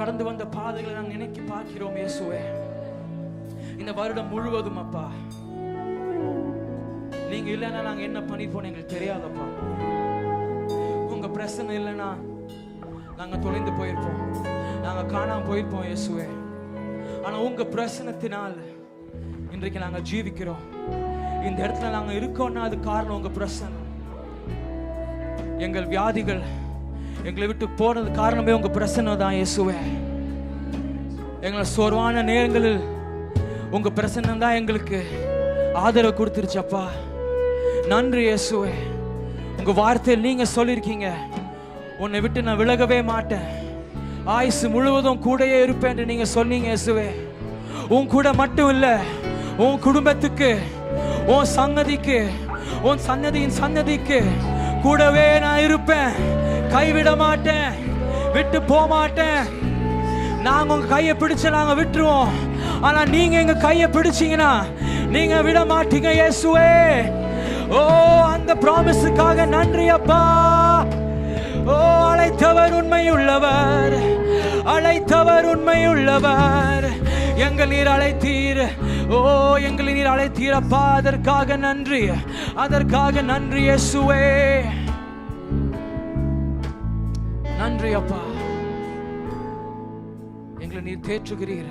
கடந்து வந்த பாதைகளை நாங்கள் நினைக்கி பார்க்கிறோம் இயேசுவே. இந்த வருடம் முழுவதும் அப்பா. நீங்க இல்லைன்னா நாங்க என்ன பண்ணிப்போம் எங்களுக்கு தெரியாதப்பா. உங்க பிரச்சனை இல்லைன்னா நாங்க தொலைந்து போயிருப்போம். நாங்க காணாம போயிருப்போம் இயேசுவே. ஆனா உங்க பிரசனத்தினால் இன்றைக்கு நாங்க ஜீவிக்கிறோம். இந்த இடத்துல நாங்க இருக்கோம்னா அது காரணம் உங்க பிரசனம். எங்கள் வியாதிகள் எங்களை விட்டு போனது காரணமே உங்க பிரசனம் தான் இயேசுவே. எங்களை சோர்வான நேரங்களில் உங்க பிரசன்னம் தான் எங்களுக்கு ஆதரவு கொடுத்துருச்சப்பா நன்றி இயேசுவே. உங்க வார்த்தையில் நீங்க சொல்லியிருக்கீங்க உன்னை விட்டு நான் விலகவே மாட்டேன். ஆயுசு முழுவதும் கூடயே இருப்பேன் என்று நீங்க சொன்னீங்க இயேசுவே. உன் கூட மட்டும் இல்ல உன் குடும்பத்துக்கு உன் சங்கதிக்கு உன் சன்னதியின் சன்னதிக்கு கூடவே நான் இருப்பேன். கைவிட மாட்டேன் விட்டு போக மாட்டேன் நாங்க உங்க கையை பிடிச்சு நாங்க விட்டுருவோம். ஆனா நீங்க எங்க கையை பிடிச்சீங்கன்னா நீங்க விட மாட்டீங்க இயேசுவே. ஓ அந்த ப்ராமிஸுக்காக நன்றி அப்பா. ஓ அழைத்தவர் உண்மை உள்ளவர் அழைத்தவர் உண்மை உள்ளவர் எங்கள் நீர் அழைத்தீர். ஓ எங்களை நீர் அழைத்தீர் அப்பா. அதற்காக நன்றி. அதற்காக நன்றி இயேசுவே. நன்றி அப்பா எங்களை நீர் தேற்றுகிறீர்.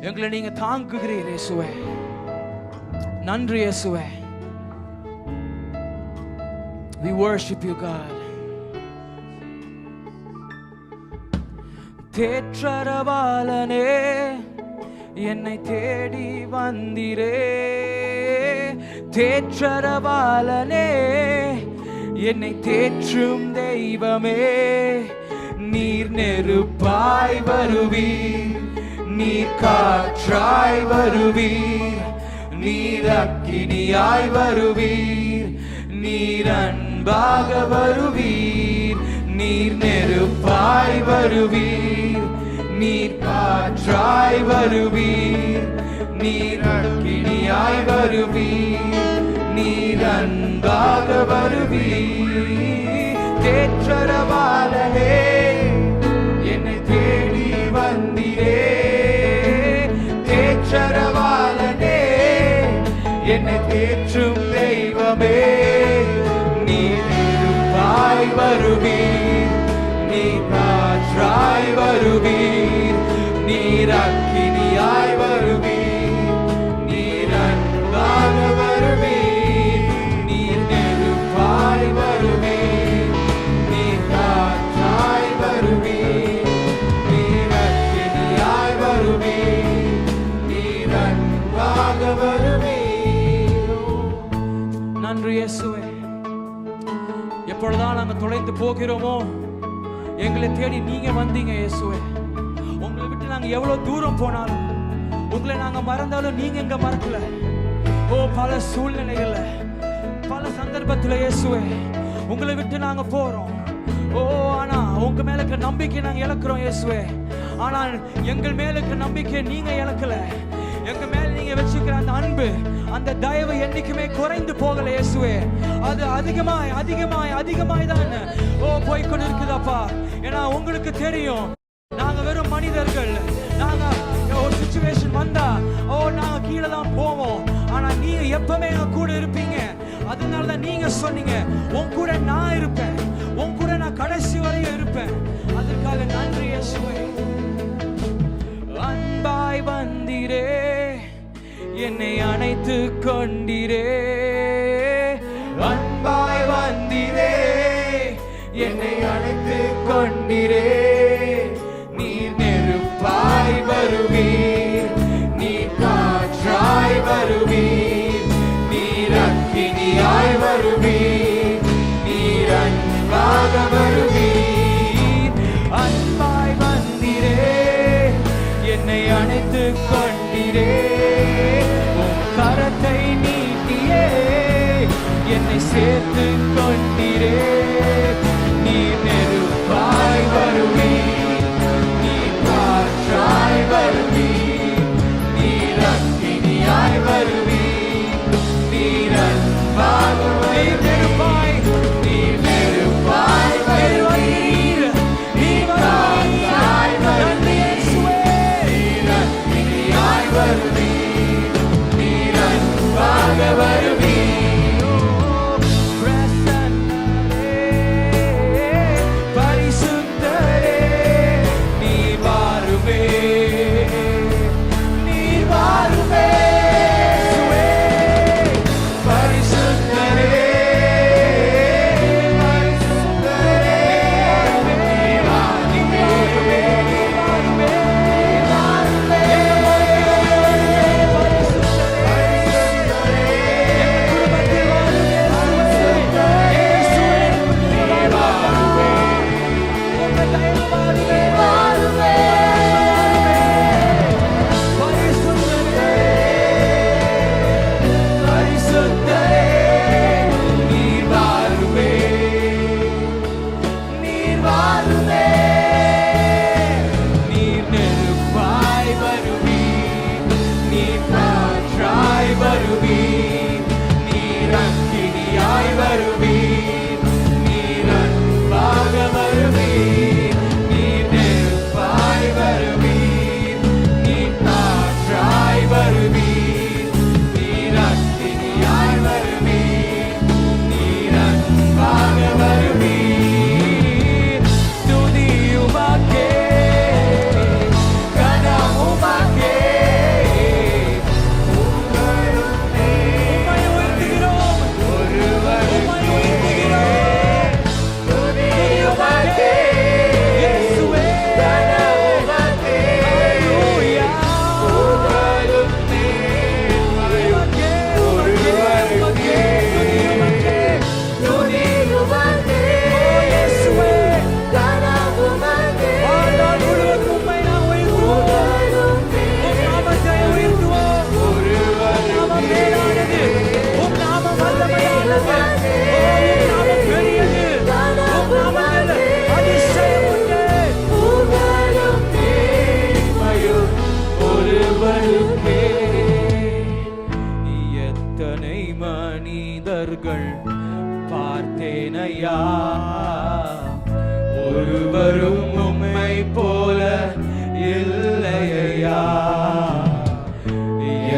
எங்களை நீங்க தாங்குகிறீர் இயேசுவே. நன்றி இயேசுவே. We worship you God. தேற்றரவாளனே என்னை தேடி வந்திரே. தேற்றரவாளனே என்னை தேற்றும் தெய்வமே நீர் நெருப்பாய் வருவீர் நீர் காற்றாய் வருவீர் நீர் அக்கினியாய் வருவீர் நீர் அன்பாக வருவீர் நீர் நெருப்பாய் வருவீர் நீர் காற்றாய் வருவீர் நீர் அக்கினியாய் வருவீர். நீர் அன்பாக வருவீர் தேற்றரவாளனே என்னை தேடி வந்திரே. தேற்றரவாளனே என்னை தேற்றும் தெய்வமே. நீராய் வருவீர் நீ காற்றாய் வருவீர். நீராக்கினியாய் வருவீர். எப்பொழுதான் போகிறோமோ? எங்களை தேடி நீங்க வந்தீங்க இயேசுவே. உங்களை விட்டு நாங்க எவ்வளவு தூரம் போனாலும் உங்களை நாங்க மறந்தாலும் நீங்க எங்க மறக்கல. ஓ பல சூழ்நிலைகள்ல பல சந்தர்ப்பத்துல இயேசுவே உங்களை விட்டு நாங்க போறோம். ஓ ஆனா உங்க மேல இருக்க நம்பிக்கை நாங்க இழக்கிறோம் இயேசுவே. ஆனால் எங்கள் மேல இருக்க நம்பிக்கை நீங்க இழக்கல. எங்க மேல நீங்க வச்சுக்கிற அந்த அன்பு அந்த தயவு என்னைக்குமே குறைந்து போகல இயேசுவே. அது அதிகமாய் அதிகமாய் அதிகமாய் தான். ஓ போய்கொண்டு இருக்குதாப்பா ஏன்னா உங்களுக்கு தெரியும் நாங்க வெறும் மனிதர்கள். நாங்க ஒரு சுச்சுவேஷன் வந்தா ஓ நாங்க கீழே தான் போவோம். ஆனா நீங்க எப்பவுமே எங்க கூட இருப்பீங்க. அதனால தான் நீங்க சொன்னீங்க உன் கூட நான் இருப்பேன். உன் கூட நான் கடைசி வரையும் இருப்பேன். அதற்காக நன்றி இயேசுவே. அன்பாய் வந்திரே. என்னை அணைத்து கொண்டிரே. அன்பாய் வந்திரே என்னை அணைத்து கொண்டிரே. சேர்த்து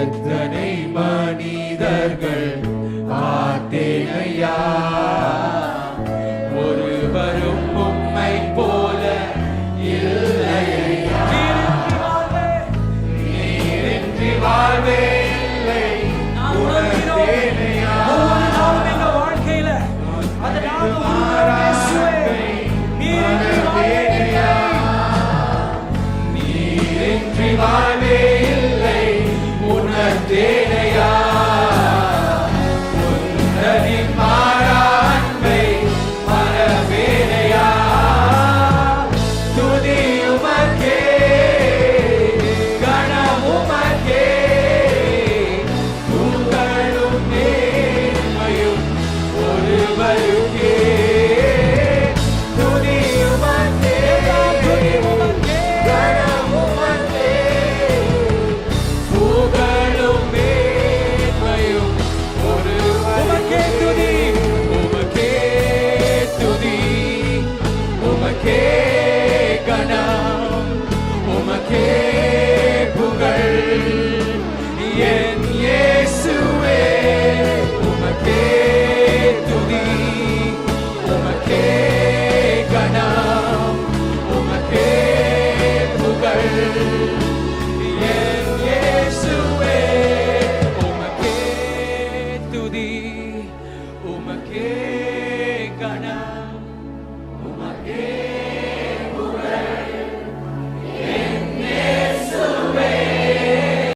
எத்தனை மனிதர்கள்.